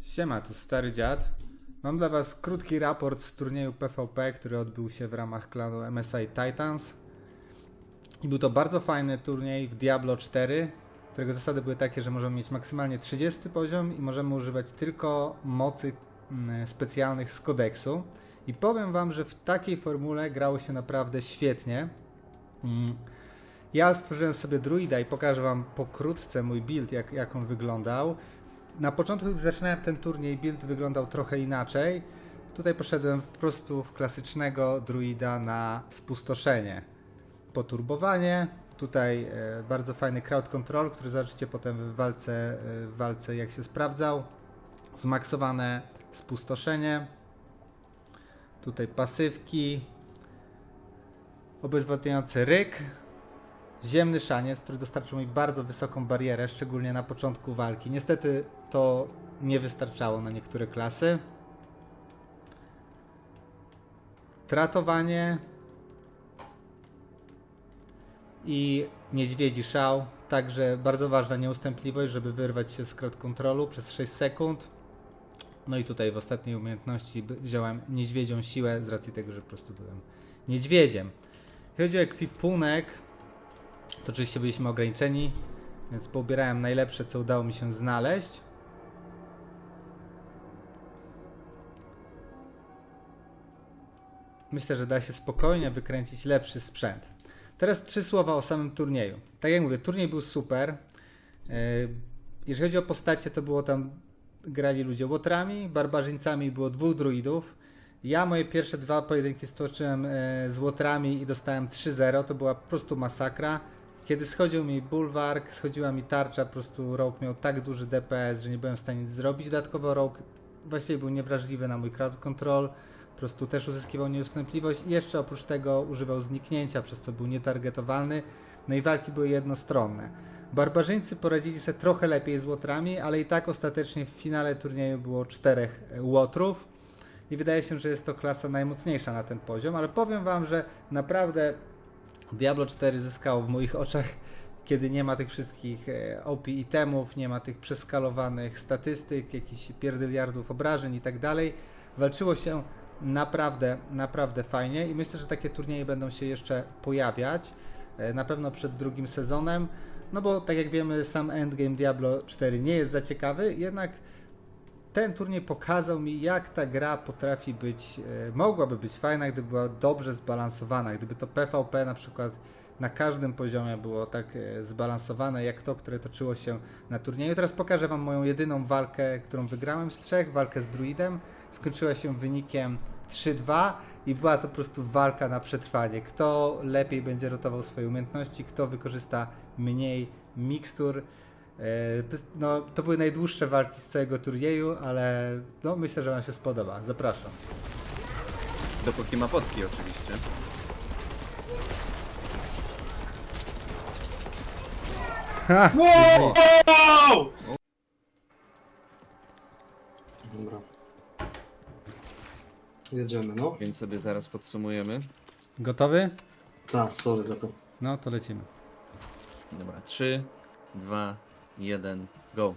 Siema, tu stary dziad. Mam dla was krótki raport z turnieju PvP, który odbył się w ramach klanu MSI Titans. I był to bardzo fajny turniej w Diablo 4, którego zasady były takie, że możemy mieć maksymalnie 30 poziom i możemy używać tylko mocy mm, specjalnych z kodeksu. I powiem wam, że w takiej formule grało się naprawdę świetnie. Mm. Ja stworzyłem sobie druida i pokażę wam pokrótce mój build, jak, jak on wyglądał. Na początku, gdy zaczynałem ten turniej, build wyglądał trochę inaczej. Tutaj poszedłem po prostu w klasycznego druida na spustoszenie. Poturbowanie. Tutaj e, bardzo fajny crowd control, który zobaczycie potem w walce, e, w walce jak się sprawdzał. Zmaksowane spustoszenie. Tutaj pasywki. Obezwładniający ryk. Ziemny szaniec, który dostarczył mi bardzo wysoką barierę, szczególnie na początku walki. Niestety to nie wystarczało na niektóre klasy. Tratowanie i niedźwiedzi szał. Także bardzo ważna nieustępliwość, żeby wyrwać się z crowd controlu przez 6 sekund. No i tutaj w ostatniej umiejętności wziąłem niedźwiedzią siłę z racji tego, że po prostu byłem niedźwiedziem. Jeśli chodzi o ekwipunek, to oczywiście byliśmy ograniczeni, więc pobierałem najlepsze, co udało mi się znaleźć. Myślę, że da się spokojnie wykręcić lepszy sprzęt. Teraz trzy słowa o samym turnieju. Tak jak mówię, turniej był super. Yy, Jeżeli chodzi o postacie, to było tam grali ludzie łotrami, barbarzyńcami było dwóch druidów. Ja moje pierwsze dwa pojedynki stoczyłem e, z łotrami i dostałem 3-0. To była po prostu masakra. Kiedy schodził mi bulwark, schodziła mi tarcza, po prostu Rogue miał tak duży DPS, że nie byłem w stanie nic zrobić. Dodatkowo Rogue właściwie był niewrażliwy na mój crowd control. Po prostu też uzyskiwał nieustępliwość i jeszcze oprócz tego używał zniknięcia, przez co był nietargetowalny. No i walki były jednostronne. Barbarzyńcy poradzili sobie trochę lepiej z łotrami, ale i tak ostatecznie w finale turnieju było czterech łotrów i wydaje się, że jest to klasa najmocniejsza na ten poziom, ale powiem wam, że naprawdę Diablo 4 zyskało w moich oczach, kiedy nie ma tych wszystkich e, OP itemów, nie ma tych przeskalowanych statystyk, jakichś pierdyliardów obrażeń i tak dalej. Walczyło się naprawdę, naprawdę fajnie i myślę, że takie turnieje będą się jeszcze pojawiać, e, na pewno przed drugim sezonem, no bo tak jak wiemy sam endgame Diablo 4 nie jest za ciekawy, jednak ten turniej pokazał mi, jak ta gra potrafi być, e, mogłaby być fajna, gdyby była dobrze zbalansowana, gdyby to PvP na przykład na każdym poziomie było tak e, zbalansowane, jak to, które toczyło się na turnieju. Teraz pokażę Wam moją jedyną walkę, którą wygrałem z trzech, walkę z druidem. Skończyła się wynikiem 3-2 i była to po prostu walka na przetrwanie. Kto lepiej będzie rotował swoje umiejętności, kto wykorzysta mniej mikstur. E, To, jest, no, to były najdłuższe walki z całego turnieju, ale no, myślę, że Wam się spodoba. Zapraszam. Dopóki ma potki oczywiście. Wow! Dobra. Jedziemy, no. Więc sobie zaraz podsumujemy. Gotowy? Tak, sorry za to. No to lecimy. Dobra, 3, 2, 1, go.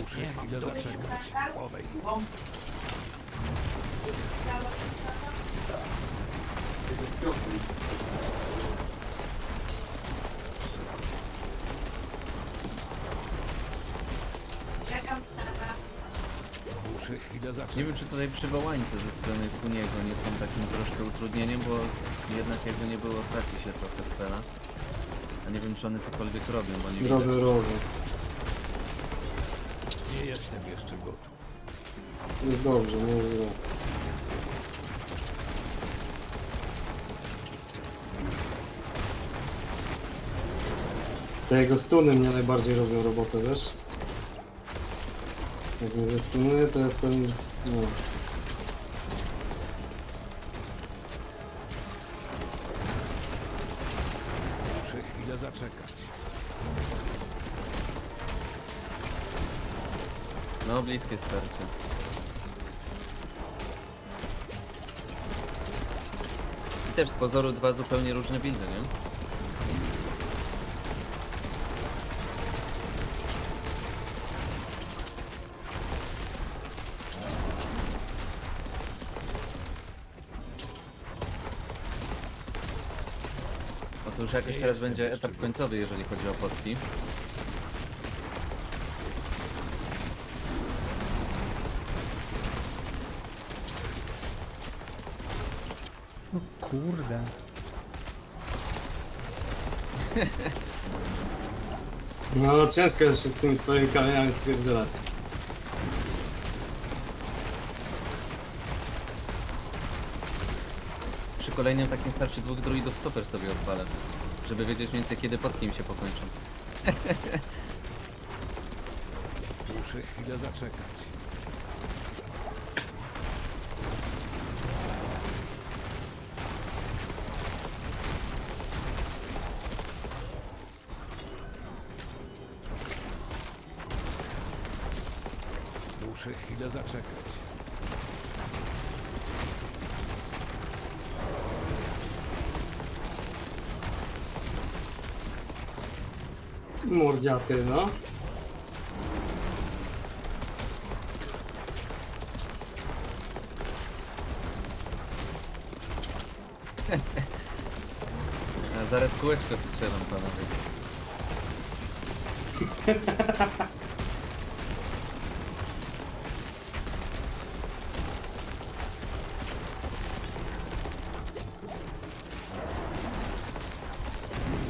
Muszę chwilę zacząć. Nie wiem, czy tutaj przywołańce ze strony Kuniego nie są takim troszkę utrudnieniem, bo jednak jakby nie było, traci się trochę spela. A nie wiem, czy one cokolwiek robią, bo nie Robię, widać. robię. Nie jestem jeszcze gotów. Jest dobrze, nie jest źle. Te jego stuny mnie najbardziej robią robotę, wiesz? Jak mnie zestunuje, to jestem... No. Muszę chwilę zaczekać. No, bliskie starcie. I też z pozoru dwa zupełnie różne buildy, nie? To już jakoś teraz będzie etap końcowy, jeżeli chodzi o potki. No kurde. No ciężko jeszcze tymi twoimi kamieniami stwierdzać. Przy kolejnym takim starczy dwóch druidów stoper sobie odpalę. Żeby wiedzieć więcej kiedy potki mi się pokończą. Muszę chwilę zaczekać. Muszę chwilę zaczekać. Mordziaty, no. A zaraz kółeczko strzelam panowie.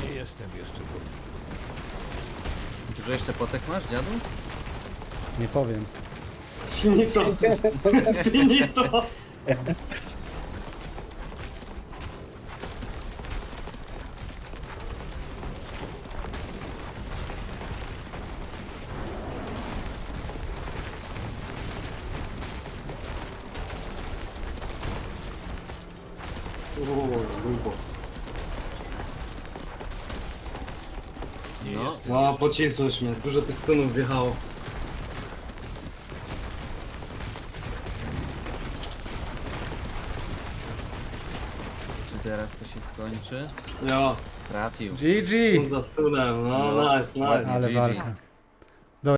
Nie jestem jeszcze gotów. Dużo jeszcze potek masz, dziadu? Nie powiem. Finito. Finito. O, grubo. No. No, pocisłeś mnie. Dużo tych stunów wjechało. Czy teraz to się skończy? Jo, Trafił. GG! za stunem. No, nice, nice. Ale GG. walka.